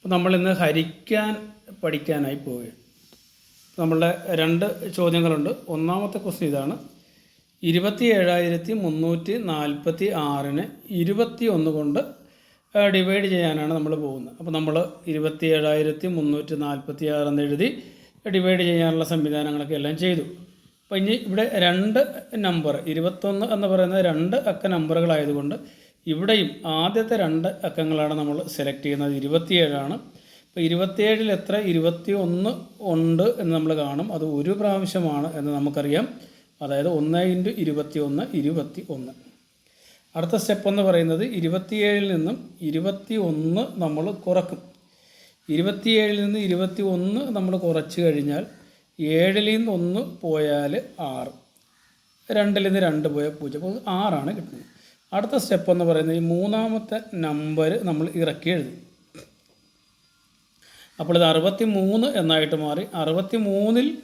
അപ്പോൾ നമ്മളിന്ന് ഹരിക്കാൻ പഠിക്കാനായി പോവുകയാണ്. നമ്മളുടെ രണ്ട് ചോദ്യങ്ങളുണ്ട്. ഒന്നാമത്തെ ക്വസ്റ്റ്യൻ ഇതാണ്. ഇരുപത്തി ഏഴായിരത്തി മുന്നൂറ്റി നാൽപ്പത്തി ആറിന് ഇരുപത്തി ഒന്ന് കൊണ്ട് ഡിവൈഡ് ചെയ്യാനാണ് നമ്മൾ പോകുന്നത്. അപ്പോൾ നമ്മൾ ഇരുപത്തി ഏഴായിരത്തി മുന്നൂറ്റി നാൽപ്പത്തി ആറ് എന്ന് എഴുതി ഡിവൈഡ് ചെയ്യാനുള്ള സംവിധാനങ്ങളൊക്കെ എല്ലാം ചെയ്തു. അപ്പോൾ ഇനി ഇവിടെ രണ്ട് നമ്പർ ഇരുപത്തൊന്ന് എന്ന് പറയുന്നത് രണ്ട് അക്ക നമ്പറുകളായതുകൊണ്ട് ഇവിടെയും ആദ്യത്തെ രണ്ട് അക്കങ്ങളാണ് നമ്മൾ സെലക്ട് ചെയ്യുന്നത്. ഇരുപത്തിയേഴാണ്. ഇപ്പോൾ ഇരുപത്തിയേഴിൽ എത്ര? ഇരുപത്തി ഒന്ന് ഉണ്ട് എന്ന് നമ്മൾ കാണും. അത് ഒരു പ്രാവശ്യമാണ് എന്ന് നമുക്കറിയാം. അതായത് ഒന്ന് ഇന്റു ഇരുപത്തി ഒന്ന് ഇരുപത്തി ഒന്ന് അടുത്ത സ്റ്റെപ്പ് എന്ന് പറയുന്നത് ഇരുപത്തിയേഴിൽ നിന്നും ഇരുപത്തി ഒന്ന് നമ്മൾ കുറക്കും. ഇരുപത്തിയേഴിൽ നിന്ന് ഇരുപത്തി ഒന്ന് നമ്മൾ കുറച്ച് കഴിഞ്ഞാൽ ഏഴിൽ നിന്ന് ഒന്ന് പോയാൽ ആറ്. രണ്ടിൽ നിന്ന് രണ്ട് പോയാൽ പൂജ്യം. അപ്പോൾ ആറാണ് കിട്ടുന്നത്. അടുത്ത സ്റ്റെപ്പ് എന്ന് പറയുന്നത് ഈ മൂന്നാമത്തെ നമ്പർ നമ്മൾ ഇറക്കി എഴുതും. അപ്പോൾ ഇത് അറുപത്തി മൂന്ന് എന്നായിട്ട് മാറി. അറുപത്തി മൂന്നിൽ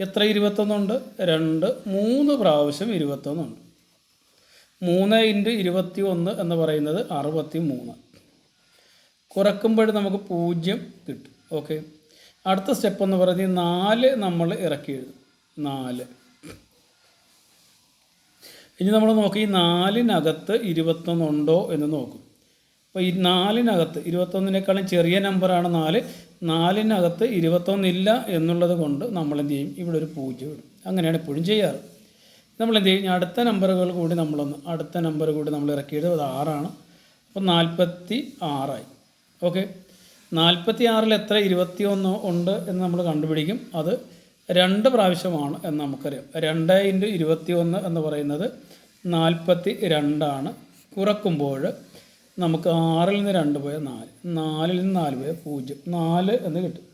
എത്ര ഇരുപത്തൊന്നുണ്ട്? രണ്ട്. മൂന്ന് പ്രാവശ്യം ഇരുപത്തൊന്നുണ്ട്. മൂന്ന് ഇന്റു ഇരുപത്തി ഒന്ന് എന്ന് പറയുന്നത് അറുപത്തി മൂന്ന് കുറക്കുമ്പോൾ നമുക്ക് പൂജ്യം കിട്ടും. ഓക്കെ. അടുത്ത സ്റ്റെപ്പ് എന്ന് പറയുന്നത് നാല് നമ്മൾ ഇറക്കി എഴുതും. നാല്. ഇനി നമ്മൾ നോക്കി ഈ നാലിനകത്ത് ഇരുപത്തൊന്നുണ്ടോ എന്ന് നോക്കും. അപ്പോൾ ഈ നാലിനകത്ത് ഇരുപത്തൊന്നിനേക്കാളും ചെറിയ നമ്പറാണ് നാല്. നാലിനകത്ത് ഇരുപത്തൊന്നില്ല എന്നുള്ളത് കൊണ്ട് നമ്മൾ എന്ത് ചെയ്യും? ഇവിടെ ഒരു പൂജ്യം ഇടും. അങ്ങനെയാണ് എപ്പോഴും ചെയ്യാറ്. നമ്മൾ എന്ത് ചെയ്യും? അടുത്ത നമ്പറുകൾ കൂടി നമ്മളൊന്ന് അടുത്ത നമ്പർ കൂടി നമ്മൾ ഇറക്കിയത് അത് ആറാണ്. അപ്പോൾ നാൽപ്പത്തി ആറായി ഓക്കെ? നാൽപ്പത്തി ആറിൽ എത്ര ഇരുപത്തി ഒന്ന് ഉണ്ട് എന്ന് നമ്മൾ കണ്ടുപിടിക്കും. അത് രണ്ട് പ്രാവശ്യമാണ് എന്ന് നമുക്കറിയാം. രണ്ട് ഇന്റു ഇരുപത്തി ഒന്ന് എന്ന് പറയുന്നത് നാൽപ്പത്തി രണ്ടാണ് കുറക്കുമ്പോൾ നമുക്ക് ആറിൽ നിന്ന് രണ്ട് പോയ നാല്. നാലിൽ നിന്ന് നാല് പോയ പൂജ്യം. നാല് എന്ന് കിട്ടും.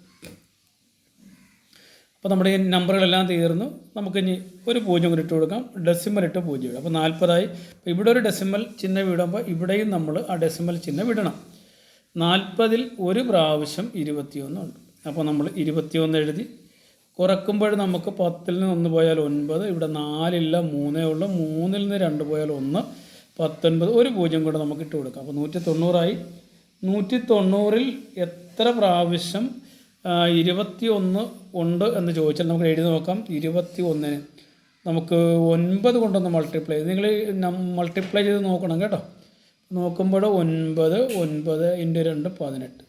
അപ്പോൾ നമ്മുടെ ഈ നമ്പറുകളെല്ലാം തീർന്നു. നമുക്ക് ഇനി ഒരു പൂജ്യം കൂടി ഇട്ട് കൊടുക്കാം. ഡെസിമൽ ഇട്ട് പൂജ്യം ഇടാം അപ്പോൾ നാൽപ്പതായി. അപ്പോൾ ഇവിടെ ഒരു ഡെസിമൽ ചിഹ്നം വിടുമ്പോൾ ഇവിടെയും നമ്മൾ ആ ഡെസിമൽ ചിഹ്നം വിടണം നാൽപ്പതിൽ ഒരു പ്രാവശ്യം ഇരുപത്തിയൊന്നുണ്ട് അപ്പോൾ നമ്മൾ ഇരുപത്തിയൊന്ന് എഴുതി കുറക്കുമ്പോൾ നമുക്ക് പത്തിൽ നിന്ന് ഒന്ന് പോയാൽ ഒൻപത് ഇവിടെ നാലില്ല മൂന്നേ ഉള്ളൂ. മൂന്നിൽ നിന്ന് രണ്ട് പോയാൽ ഒന്ന് പത്തൊൻപത്. ഒരു പൂജ്യം കൂടെ നമുക്ക് ഇട്ട് കൊടുക്കാം. അപ്പോൾ നൂറ്റി തൊണ്ണൂറായി നൂറ്റി തൊണ്ണൂറിൽ എത്ര പ്രാവശ്യം ഇരുപത്തി ഒന്ന് ഉണ്ട് എന്ന് ചോദിച്ചാൽ നമുക്ക് എഴുതി നോക്കാം. ഇരുപത്തി ഒന്നിന് നമുക്ക് ഒൻപത് കൊണ്ടൊന്ന് മൾട്ടിപ്ലൈ ചെയ്ത് നിങ്ങൾ മൾട്ടിപ്ലൈ ചെയ്ത് നോക്കണം കേട്ടോ. നോക്കുമ്പോൾ ഒൻപത് ഒൻപത് ഇന്റു രണ്ട് പതിനെട്ട്.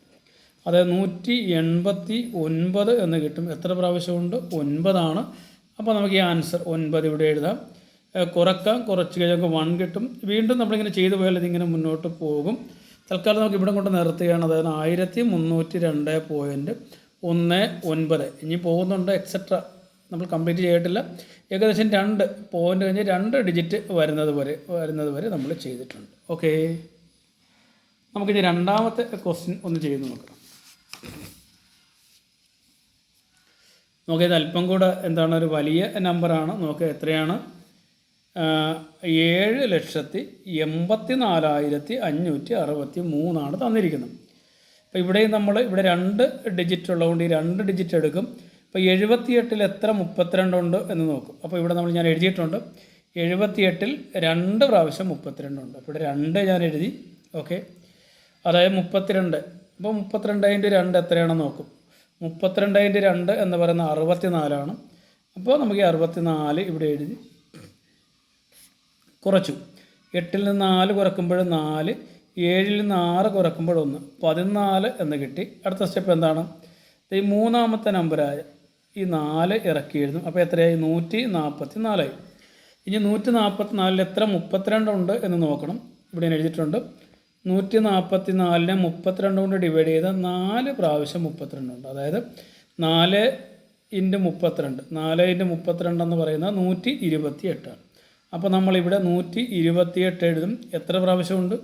അതായത് നൂറ്റി എൺപത്തി ഒൻപത് എന്ന് കിട്ടും. എത്ര പ്രാവശ്യമുണ്ട്? ഒൻപതാണ്. അപ്പോൾ നമുക്ക് ഈ ആൻസർ ഒൻപത് ഇവിടെ എഴുതാം. കുറക്കാം കുറച്ച് കഴിഞ്ഞാൽ വൺ കിട്ടും. വീണ്ടും നമ്മളിങ്ങനെ ചെയ്തു പോയാൽ ഇതിങ്ങനെ മുന്നോട്ട് പോകും. തൽക്കാലം നമുക്ക് ഇവിടെ കൊണ്ട് നിർത്തുകയാണ്. അതായത് ആയിരത്തി മുന്നൂറ്റി രണ്ട് പോയിന്റ് ഒന്ന് ഒൻപത്. ഇനി പോകുന്നുണ്ട്? എക്സെട്ര നമ്മൾ കംപ്ലീറ്റ് ചെയ്തിട്ടില്ല. ഏകദേശം രണ്ട് പോയിന്റ് കഴിഞ്ഞ് രണ്ട് ഡിജിറ്റ് വരുന്നത് വരെ വരുന്നത് വരെ നമ്മൾ ചെയ്തിട്ടുണ്ട്. ഓക്കേ നമുക്കിനി രണ്ടാമത്തെ ക്വസ്റ്റ്യൻ ഒന്ന് ചെയ്ത് നോക്കാം. നോക്കിയത് അല്പം കൂടെ എന്താണ് ഒരു വലിയ നമ്പറാണ് നോക്കുക എത്രയാണ്? ഏഴ് ലക്ഷത്തി എൺപത്തി നാലായിരത്തി അഞ്ഞൂറ്റി അറുപത്തി മൂന്നാണ് തന്നിരിക്കുന്നത്. അപ്പോൾ ഇവിടെയും നമ്മൾ ഇവിടെ രണ്ട് ഡിജിറ്റ് ഉള്ളതുകൊണ്ട് ഈ രണ്ട് ഡിജിറ്റ് എടുക്കും. അപ്പോൾ എഴുപത്തിയെട്ടിൽ എത്ര മുപ്പത്തിരണ്ടുണ്ട് എന്ന് നോക്കും. അപ്പോൾ ഇവിടെ നമ്മൾ ഞാൻ എഴുതിയിട്ടുണ്ട്. എഴുപത്തിയെട്ടിൽ രണ്ട് പ്രാവശ്യം മുപ്പത്തിരണ്ടുണ്ട് അപ്പോൾ ഇവിടെ രണ്ട് ഞാൻ എഴുതി. ഓക്കെ. അതായത് മുപ്പത്തിരണ്ട്. അപ്പോൾ മുപ്പത്തിരണ്ട് ഇന്റു രണ്ട് എത്രയാണെന്ന് നോക്കും? മുപ്പത്തിരണ്ട് ഇന്റു രണ്ട് എന്ന് പറയുന്ന അറുപത്തി നാലാണ് അപ്പോൾ നമുക്ക് ഈ അറുപത്തി നാല് ഇവിടെ എഴുതി കുറച്ചു. എട്ടിൽ നിന്ന് നാല് കുറക്കുമ്പോൾ നാല് ഏഴിൽ നിന്ന് ആറ് കുറക്കുമ്പോൾ ഒന്ന്. പതിനാല് എന്ന് കിട്ടി. അടുത്ത സ്റ്റെപ്പ് എന്താണ്? ഈ മൂന്നാമത്തെ നമ്പരായ ഈ നാല് ഇറക്കി എഴുതും. അപ്പോൾ എത്രയായി? നൂറ്റി നാൽപ്പത്തി നാലായി ഇനി നൂറ്റി നാൽപ്പത്തി നാലിൽ എത്ര മുപ്പത്തിരണ്ടുണ്ട് എന്ന് നോക്കണം. ഇവിടെ ഞാൻ എഴുതിയിട്ടുണ്ട്. നൂറ്റി നാൽപ്പത്തി നാലിനെ മുപ്പത്തിരണ്ട് കൊണ്ട് ഡിവൈഡ് ചെയ്ത നാല് പ്രാവശ്യം മുപ്പത്തിരണ്ടുണ്ട് അതായത് നാല് ഇന്റു മുപ്പത്തിരണ്ട്. നാല് ഇന്റു മുപ്പത്തിരണ്ട് എന്ന് പറയുന്നത് നൂറ്റി ഇരുപത്തി എട്ടാണ് അപ്പോൾ നമ്മളിവിടെ നൂറ്റി ഇരുപത്തിയെട്ട് എഴുതും. എത്ര പ്രാവശ്യമുണ്ട്?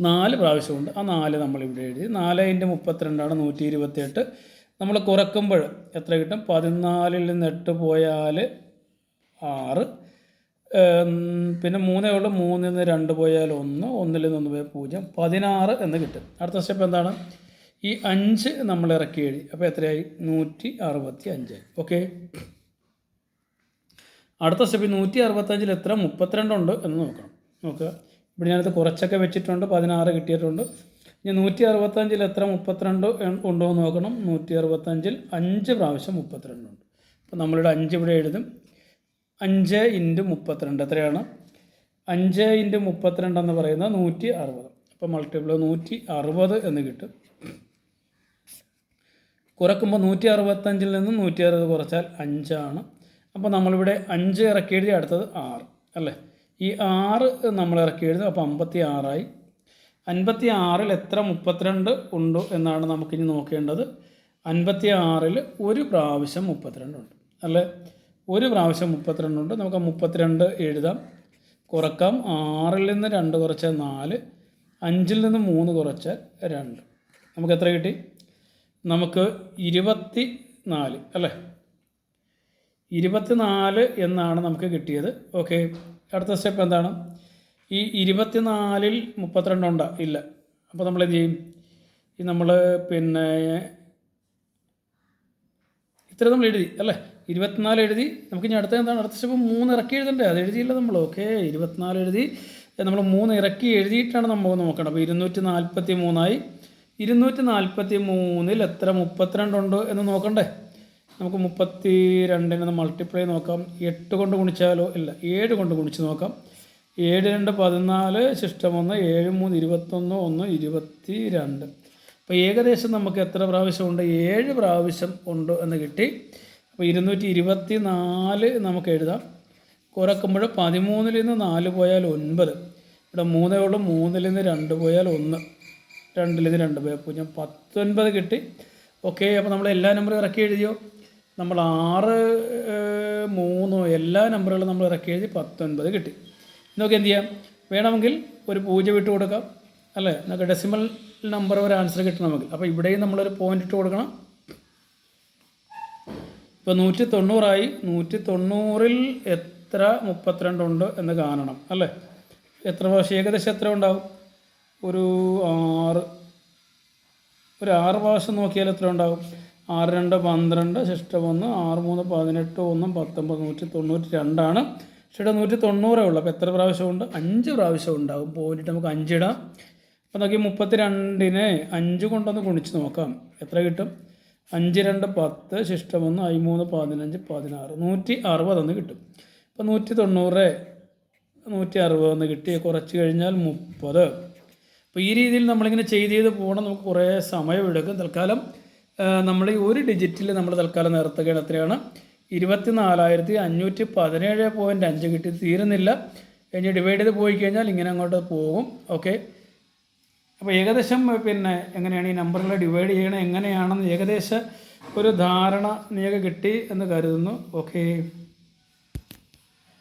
നാല് പ്രാവശ്യമുണ്ട്. ആ നാല് നമ്മളിവിടെ എഴുതി. നാല് ഇന്റു മുപ്പത്തിരണ്ടാണ് നൂറ്റി ഇരുപത്തിയെട്ട് നമ്മൾ കുറക്കുമ്പോൾ എത്ര കിട്ടും? പതിനാലിൽ നിന്ന് എട്ട് പോയാൽ ആറ്. പിന്നെ മൂന്നേ ഉള്ളൂ. മൂന്നിൽ നിന്ന് രണ്ട് പോയാൽ ഒന്ന് ഒന്നിൽ നിന്ന് പോയാൽ പൂജ്യം. പതിനാറ് എന്ന് കിട്ടും. അടുത്ത സ്റ്റെപ്പ് എന്താണ്? ഈ അഞ്ച് നമ്മൾ ഇറക്കി എഴുതി. അപ്പോൾ എത്രയായി? നൂറ്റി അറുപത്തി അഞ്ചായി ഓക്കെ അടുത്ത സ്റ്റെപ്പ് നൂറ്റി അറുപത്തഞ്ചിൽ എത്ര? മുപ്പത്തിരണ്ടുണ്ട് എന്ന് നോക്കണം. നോക്കുക. ഇവിടെ ഞാനത് കുറച്ചൊക്കെ വെച്ചിട്ടുണ്ട്. പതിനാറ് കിട്ടിയിട്ടുണ്ട്. ഇനി നൂറ്റി അറുപത്തഞ്ചിൽ എത്ര മുപ്പത്തിരണ്ട് ഉണ്ടോ എന്ന് നോക്കണം. നൂറ്റി അറുപത്തഞ്ചിൽ അഞ്ച് പ്രാവശ്യം മുപ്പത്തിരണ്ടുണ്ട് അപ്പോൾ നമ്മളിവിടെ അഞ്ച് ഇവിടെ എഴുതും. അഞ്ച് ഇന്റു മുപ്പത്തിരണ്ട്. എത്രയാണ്? അഞ്ച് ഇന്റു മുപ്പത്തിരണ്ട് എന്ന് പറയുന്നത് നൂറ്റി അറുപത്. അപ്പോൾ മൾട്ടിപ്പിൾ നൂറ്റി അറുപത് എന്ന് കിട്ടും. കുറക്കുമ്പോൾ നൂറ്റി അറുപത്തഞ്ചിൽ നിന്ന് നൂറ്റി അറുപത് കുറച്ചാൽ അഞ്ചാണ്. അപ്പോൾ നമ്മളിവിടെ അഞ്ച് ഇറക്കി എഴുതി അടുത്തത് ആറ് അല്ലേ? ഈ ആറ് നമ്മൾ ഇറക്കി എഴുതും അപ്പോൾ അമ്പത്തി ആറായി അൻപത്തി ആറിൽ എത്ര മുപ്പത്തിരണ്ട് ഉണ്ടോ എന്നാണ് നമുക്കിനി നോക്കേണ്ടത്. അൻപത്തി ആറിൽ ഒരു പ്രാവശ്യം മുപ്പത്തിരണ്ടുണ്ട് അല്ലേ? ഒരു പ്രാവശ്യം മുപ്പത്തിരണ്ടുണ്ട് നമുക്ക് മുപ്പത്തിരണ്ട് എഴുതാം. കുറക്കാം. ആറിൽ നിന്ന് രണ്ട് കുറച്ച് നാല്. അഞ്ചിൽ നിന്ന് മൂന്ന് കുറച്ച് രണ്ട്. നമുക്ക് എത്ര കിട്ടി? നമുക്ക് ഇരുപത്തി നാല് അല്ലേ? ഇരുപത്തിനാല് എന്നാണ് നമുക്ക് കിട്ടിയത്. ഓക്കെ. അടുത്ത സ്റ്റെപ്പ് എന്താണ്? ഈ ഇരുപത്തിനാലിൽ മുപ്പത്തിരണ്ടുണ്ടോ ഇല്ല. അപ്പോൾ നമ്മൾ എന്ത് ചെയ്യും? ഈ നമ്മൾ പിന്നെ ഇത്ര നമ്മൾ എഴുതി അല്ലേ? ഇരുപത്തിനാല് എഴുതി നമുക്ക് ഇനി അടുത്ത എന്താണ്? അടുത്ത സ്റ്റെപ്പ് മൂന്ന് ഇറക്കി എഴുതണ്ടേ? അത് എഴുതിയില്ല നമ്മൾ ഓക്കെ ഇരുപത്തിനാല് എഴുതി. നമ്മൾ മൂന്ന് ഇറക്കി എഴുതിയിട്ടാണ് നമ്മൾ നോക്കണം അപ്പോൾ ഇരുന്നൂറ്റി നാൽപ്പത്തി മൂന്നായി ഇരുന്നൂറ്റി നാൽപ്പത്തി മൂന്നിൽ എത്ര മുപ്പത്തിരണ്ടുണ്ട് എന്ന് നോക്കണ്ടേ? നമുക്ക് മുപ്പത്തി രണ്ടിന് മൾട്ടിപ്ലൈ നോക്കാം. എട്ട് കൊണ്ട് ഗുണിച്ചാലോ? ഇല്ല ഏഴ് കൊണ്ട് ഗുണിച്ച് നോക്കാം. ഏഴ് രണ്ട് പതിനാല് ശിഷ്ടം ഒന്ന് ഏഴ് മൂന്ന് ഇരുപത്തൊന്ന് ഒന്ന് ഇരുപത്തി രണ്ട് അപ്പോൾ ഏകദേശം നമുക്ക് എത്ര പ്രാവശ്യം ഉണ്ട്? ഏഴ് പ്രാവശ്യം ഉണ്ട് എന്ന് കിട്ടി. അപ്പോൾ ഇരുന്നൂറ്റി ഇരുപത്തി നാല് നമുക്ക് എഴുതാം. കുറക്കുമ്പോൾ പതിമൂന്നിൽ നിന്ന് നാല് പോയാൽ ഒൻപത്. ഇവിടെ മൂന്നേ ഉള്ളൂ മൂന്നിൽ നിന്ന് രണ്ട് പോയാൽ ഒന്ന്. രണ്ടിൽ നിന്ന് രണ്ട് പോയാൽ പൂജ്യം. പത്തൊൻപത് കിട്ടി. ഓക്കെ അപ്പോൾ നമ്മൾ എല്ലാ നമ്പറും ഇറക്കി എഴുതിയോ? നമ്മൾ ആറ് മൂന്നോ എല്ലാ നമ്പറുകളും നമ്മൾ ഇറക്കി എഴുതി പത്തൊൻപത് കിട്ടി. നമുക്ക് എന്ത് ചെയ്യാം? വേണമെങ്കിൽ ഒരു പൂജ്യം ഇട്ട് കൊടുക്കാം. അല്ലേ? നമുക്ക് ഡെസിമൽ നമ്പർ ഒരു ആൻസർ കിട്ടണമെങ്കിൽ. അപ്പോൾ ഇവിടെയും നമ്മളൊരു പോയിന്റ് ഇട്ട് കൊടുക്കണം. ഇപ്പോൾ നൂറ്റി തൊണ്ണൂറായി നൂറ്റി തൊണ്ണൂറിൽ എത്ര മുപ്പത്തിരണ്ടുണ്ട് എന്ന് കാണണം അല്ലേ? എത്ര പ്രാവശ്യം? ഏകദേശം എത്ര ഉണ്ടാവും? ഒരു ആറ്. ഒരു ആറ് പ്രാവശ്യം നോക്കിയാൽ എത്ര ഉണ്ടാവും? ആറ് രണ്ട് പന്ത്രണ്ട് ശിഷ്ടം ഒന്ന് ആറ് മൂന്ന് പതിനെട്ട് ഒന്നും പത്തൊമ്പത് നൂറ്റി തൊണ്ണൂറ്റി രണ്ടാണ് ഇവിടെ നൂറ്റി തൊണ്ണൂറേ ഉള്ളൂ. അപ്പോൾ എത്ര പ്രാവശ്യമുണ്ട്? അഞ്ച് പ്രാവശ്യം ഉണ്ടാവും. പോയിട്ട് നമുക്ക് അഞ്ചിടാം അപ്പോൾ നോക്കി മുപ്പത്തി രണ്ടിനെ അഞ്ച് കൊണ്ടൊന്ന് ഗുണിച്ച് നോക്കാം. എത്ര കിട്ടും? അഞ്ച് രണ്ട് പത്ത് ശിഷ്ടം ഒന്ന് അയിമൂന്ന് പതിനഞ്ച് പതിനാറ്. നൂറ്റി അറുപതെന്ന് കിട്ടും. അപ്പോൾ നൂറ്റി തൊണ്ണൂറ് നൂറ്റി അറുപതെന്ന് കിട്ടി. കുറച്ച് കഴിഞ്ഞാൽ മുപ്പത്. അപ്പോൾ ഈ രീതിയിൽ നമ്മളിങ്ങനെ ചെയ്ത് ചെയ്ത് പോകണം. നമുക്ക് കുറേ സമയമെടുക്കും തൽക്കാലം നമ്മൾ ഈ ഒരു ഡിജിറ്റിൽ നമ്മൾ തൽക്കാലം നിർത്തുകയാണ്. എത്രയാണ് ഇരുപത്തി നാലായിരത്തി അഞ്ഞൂറ്റി പതിനേഴ് പോയിന്റ് അഞ്ച് കിട്ടി. തീരുന്നില്ല. കഴിഞ്ഞ് ഡിവൈഡ് ചെയ്ത് പോയി കഴിഞ്ഞാൽ ഇങ്ങനെ അങ്ങോട്ട് പോകും. ഓക്കെ? അപ്പോൾ ഏകദേശം പിന്നെ എങ്ങനെയാണ് ഈ നമ്പറുകളെ ഡിവൈഡ് ചെയ്യണം എങ്ങനെയാണെന്ന് ഏകദേശം ഒരു ധാരണ നിങ്ങൾക്ക് കിട്ടി എന്ന് കരുതുന്നു. ഓക്കെ